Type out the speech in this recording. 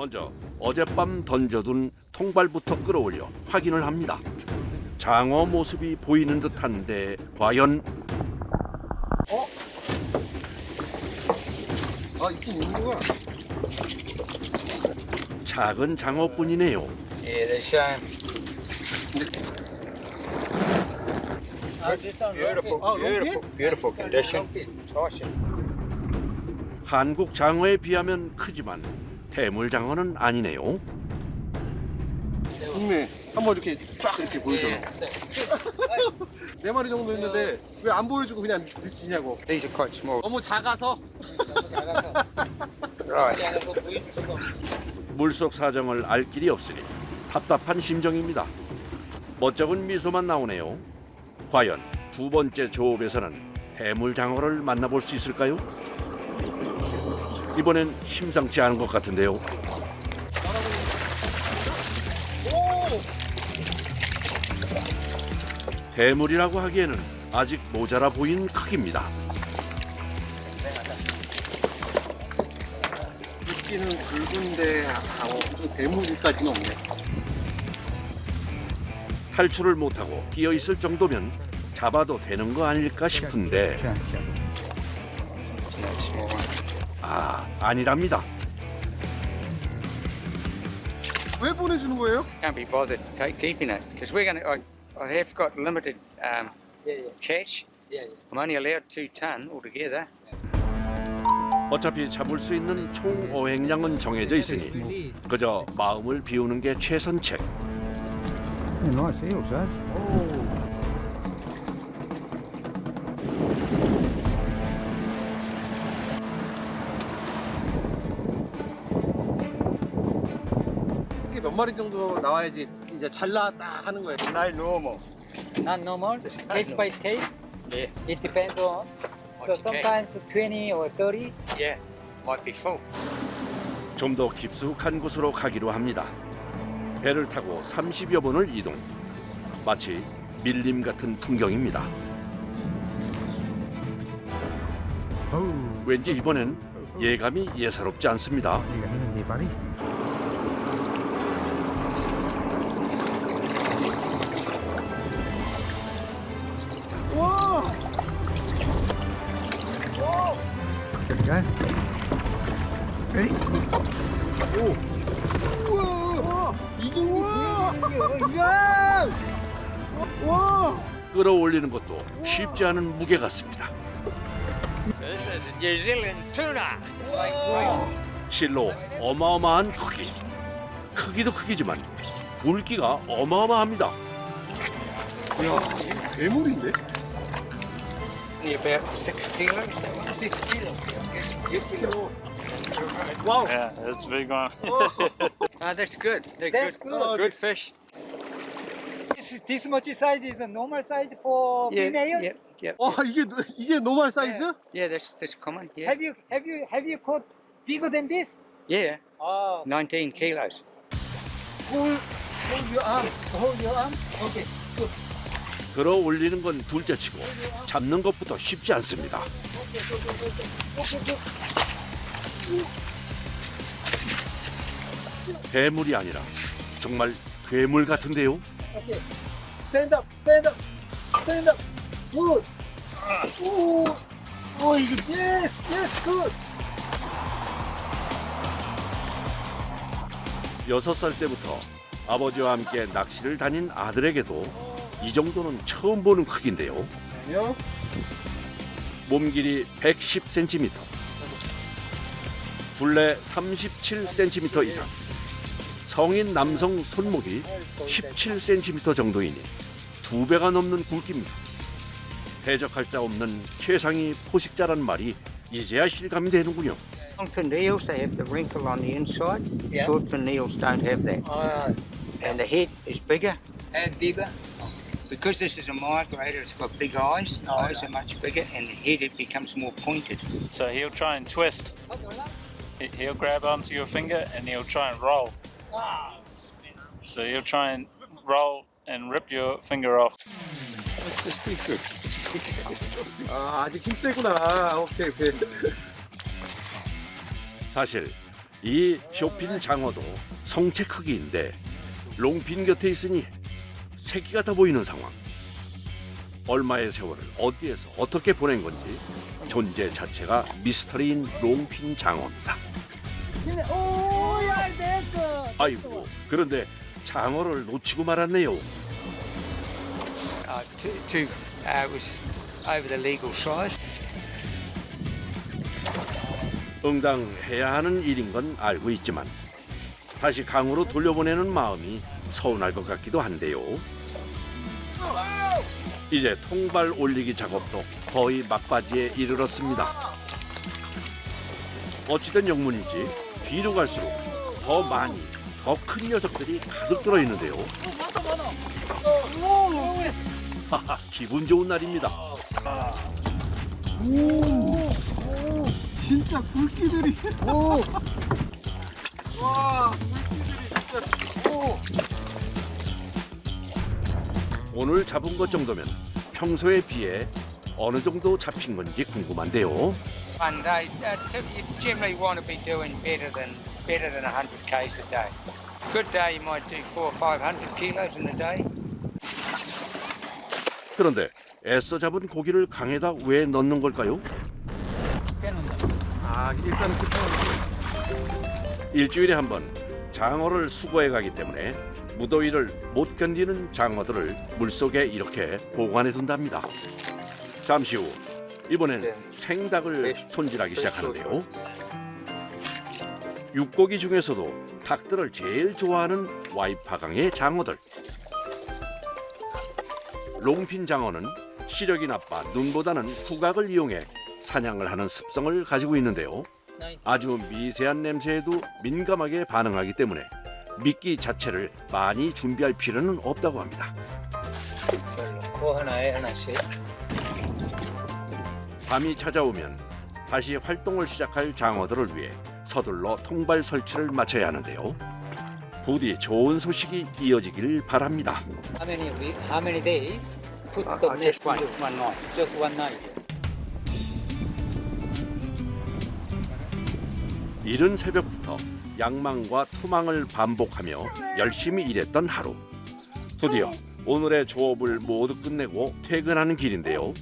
먼저 어젯밤 던져둔 통발부터 끌어올려 확인을 합니다. 장어 모습이 보이는 듯한데 과연 아 있긴 있는구나. 작은 장어뿐이네요. Yeah, Oh, beautiful, beautiful condition. 한국 장어에 비하면 크지만 대물 장어는 아니네요. 좋네. 한번 이렇게 쫙 이렇게 보여줘. 네 마리 정도 있는데 왜 안 보여주고 그냥 드시냐고. These are quite small. 너무 작아서. Right. 물속 사정을 알 길이 없으니 답답한 심정입니다. 멋쩍은 미소만 나오네요. 과연 두 번째 조업에서는 대물 장어를 만나볼 수 있을까요? 이번엔 심상치 않은 것 같은데요. 대물이라고 하기에는 아직 모자라 보이는 크기입니다. 입기는 굵은데 강어 대물까지는 없네. 탈출을 못하고 끼어 있을 정도면 잡아도 되는 거 아닐까 싶은데 small one. 아 아니랍니다. 왜 보내주는 거예요? Can't be bothered take, keeping it because we're going to. I, I have got limited um, catch. I'm only allowed two ton altogether. 어차피 잡을 수 있는 총 어획량은 정해져 있으니 그저 마음을 비우는 게 최선책. nice eels, those. 이 게 몇 마리 정도 나와야지 이제 잘 나왔다 하는 거예요. No normal. Not normal, case by case. Yeah. It depends on. So case? sometimes 20 or 30. Yeah. Might be full. 좀 더 깊숙한 곳으로 가기로 합니다. 배를 타고 30여 분을 이동. 마치 밀림 같은 풍경입니다. Oh, 왠지 이번엔 예감이 예사롭지 않습니다. you got in there, go. Ready? 이 정도 이야! 와! 끌어올리는 것도 쉽지 않은 무게 같습니다. This is New Zealand tuna. 실로 어마어마한 크기. 크기도 크기지만 굵기가 어마어마합니다. 야, 괴물인데? Only about six kilos. Six kilo. 6kg. 와우. Yeah, it's a big one. Oh, that's good. They're That's good. good. Good fish. This, this much size is a normal size for Yeah. female. Yeah. Yeah. 와, 이게 이게 노멀 사이즈? Yeah. That's that's common. Yeah. Have you have you have you caught bigger than this? Yeah. Oh, 19 kilos. hold hold your arm. Hold your arm. Okay. Good. 끌어올리는 건 둘째치고 잡는 것부터 쉽지 않습니다. 괴물이 아니라 정말 괴물 같은데요. 여섯 살 때부터 아버지와 함께 낚시를 다닌 아들에게도 이 정도는 처음 보는 크기인데요. 아니요. 몸 길이 110cm, 둘레 37cm 이상, 성인 남성 손목이 17cm 정도이니 두 배가 넘는 굵기입니다. 대적할 자 없는 최상위 포식자란 말이 이제야 실감이 되는군요. Long-fin eels, they have the wrinkle on the inside. Yeah. Short-fin eels don't have that. Uh, And the head is bigger. and bigger. Because this is a migrator, it's got big eyes. The Oh, eyes are much bigger, and the head it becomes more pointed. So he'll try and twist. He- He'll grab onto your finger and he'll try and roll. So he'll try and roll and rip your finger off. It's pretty good. 아, 아직 힘세구나. 오케이, 오케이. 사실 이 쇼핀 장어도 성체 크기인데 롱핀 곁에 있으니 새끼 같아 보이는 상황. 얼마의 세월을 어디에서 어떻게 보낸 건지 존재 자체가 미스터리인 롱핀 장어입니다. 아이고 그런데 장어를 놓치고 말았네요. Uh, to, to, uh, it was over the legal size. 응당해야 하는 일인 건 알고 있지만 다시 강으로 돌려보내는 마음이 서운할 것 같기도 한데요. 이제 통발 올리기 작업도 거의 막바지에 이르렀습니다. 어찌된 영문인지 뒤로 갈수록 더 많이 더 큰 녀석들이 가득 들어 있는데요. 하하, 기분 좋은 날입니다. 진짜 굵기들이. 와, 굵기들이 진짜. 오. 오늘 잡은 것 정도면 평소에 비해 어느 정도 잡힌 건지 궁금한데요. One day, uh, t- you generally want to be doing better than better than 100 k's a day. Good day, you might do four or 500 kilos in a day. 그런데 애써 잡은 고기를 강에다 왜 넣는 걸까요? 아, 일단은 그 일주일에 한 번 장어를 수거해 가기 때문에 무더위를 못 견디는 장어들을 물속에 이렇게 보관해 둔답니다. 잠시 후 이번엔 생닭을 손질하기 시작하는데요. 육고기 중에서도 닭들을 제일 좋아하는 와이파강의 장어들. 롱핀 장어는 시력이 나빠 눈보다는 후각을 이용해 사냥을 하는 습성을 가지고 있는데요. 아주 미세한 냄새에도 민감하게 반응하기 때문에 미끼 자체를 많이 준비할 필요는 없다고 합니다. 코 하나에 하나씩. 밤이 찾아오면 다시 활동을 시작할 장어들을 위해 서둘러 통발 설치를 마쳐야 하는데요. 부디 좋은 소식이 이어지길 바랍니다. How many week? How many days? Put Uh, the net just one, one night. Just one night. 이른 새벽부터 양망과 투망을 반복하며 열심히 일했던 하루. 드디어 오늘의 조업을 모두 끝내고 퇴근하는 길인데요.